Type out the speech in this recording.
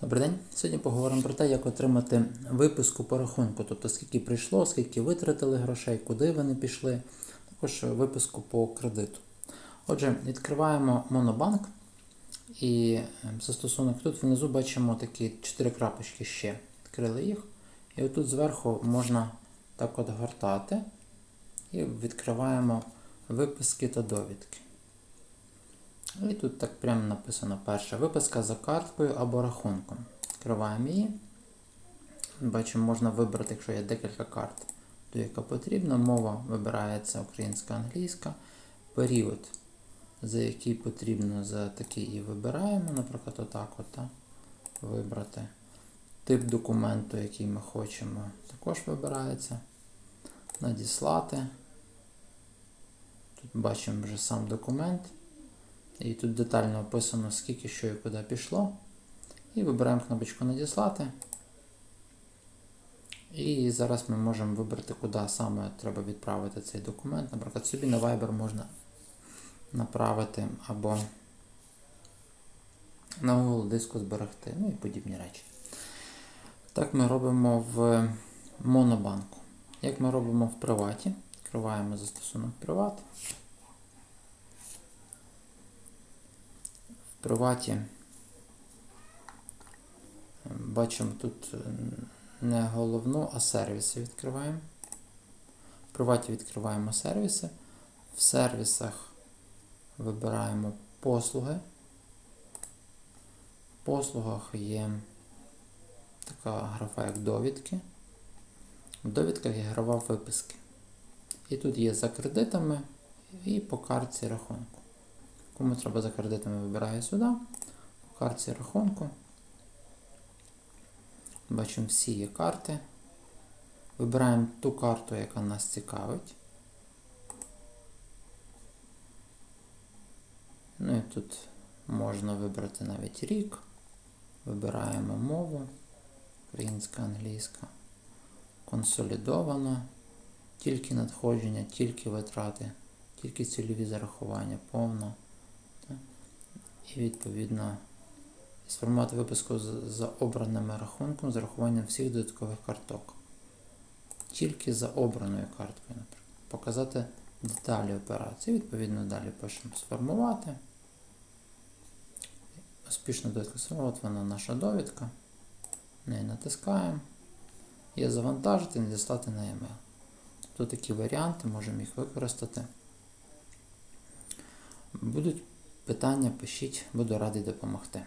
Добрий день. Сьогодні поговоримо про те, як отримати виписку по рахунку, тобто скільки прийшло, скільки витратили грошей, куди вони пішли, також виписку по кредиту. Отже, відкриваємо Монобанк і е, застосунок тут внизу бачимо такі чотири крапочки ще. Відкрили їх. І отут зверху можна так от гортати і відкриваємо виписки та довідки. І тут так прямо написано перша виписка за карткою або рахунком. Відкриваємо її. Бачимо, можна вибрати, якщо є декілька карт, то яка потрібна. Мова вибирається українська, англійська. Період, за який потрібно, за такий і вибираємо. Наприклад, отак от, так, вибрати. Тип документу, який ми хочемо, також вибирається. Надіслати. Тут бачимо вже сам документ. І тут детально описано, скільки що і куди пішло. І вибираємо кнопочку Надіслати. І зараз ми можемо вибрати, куди саме треба відправити цей документ. Наприклад, собі на Viber можна направити або на Google диску зберегти, ну і подібні речі. Так ми робимо в Монобанку. Як ми робимо в приваті, відкриваємо застосунок Приват. Приваті бачимо тут не головну, а сервіси відкриваємо. В приваті відкриваємо сервіси. В сервісах вибираємо послуги. В послугах є така графа, як довідки. В довідках є графа виписки. І тут є за кредитами і по картці рахунку. Кому треба за кредитами, вибираю сюди, по картці рахунку. Бачимо всі є карти. Вибираємо ту карту, яка нас цікавить. Ну і тут можна вибрати навіть рік. Вибираємо мову. Українська, англійська. Консолідовано. Тільки надходження, тільки витрати, тільки цільові зарахування, повно. І відповідно сформувати виписку з- за обраним рахунком з рахуванням всіх додаткових карток. Тільки за обраною карткою, наприклад. Показати деталі операції. Відповідно, далі пишемо сформувати. Успішно довідка сформувати, вона наша довідка. Неї натискаємо. Є завантажити, надіслати на e-mail. Тут такі варіанти, можемо їх використати. Будуть питання, пишіть, буду радий допомогти.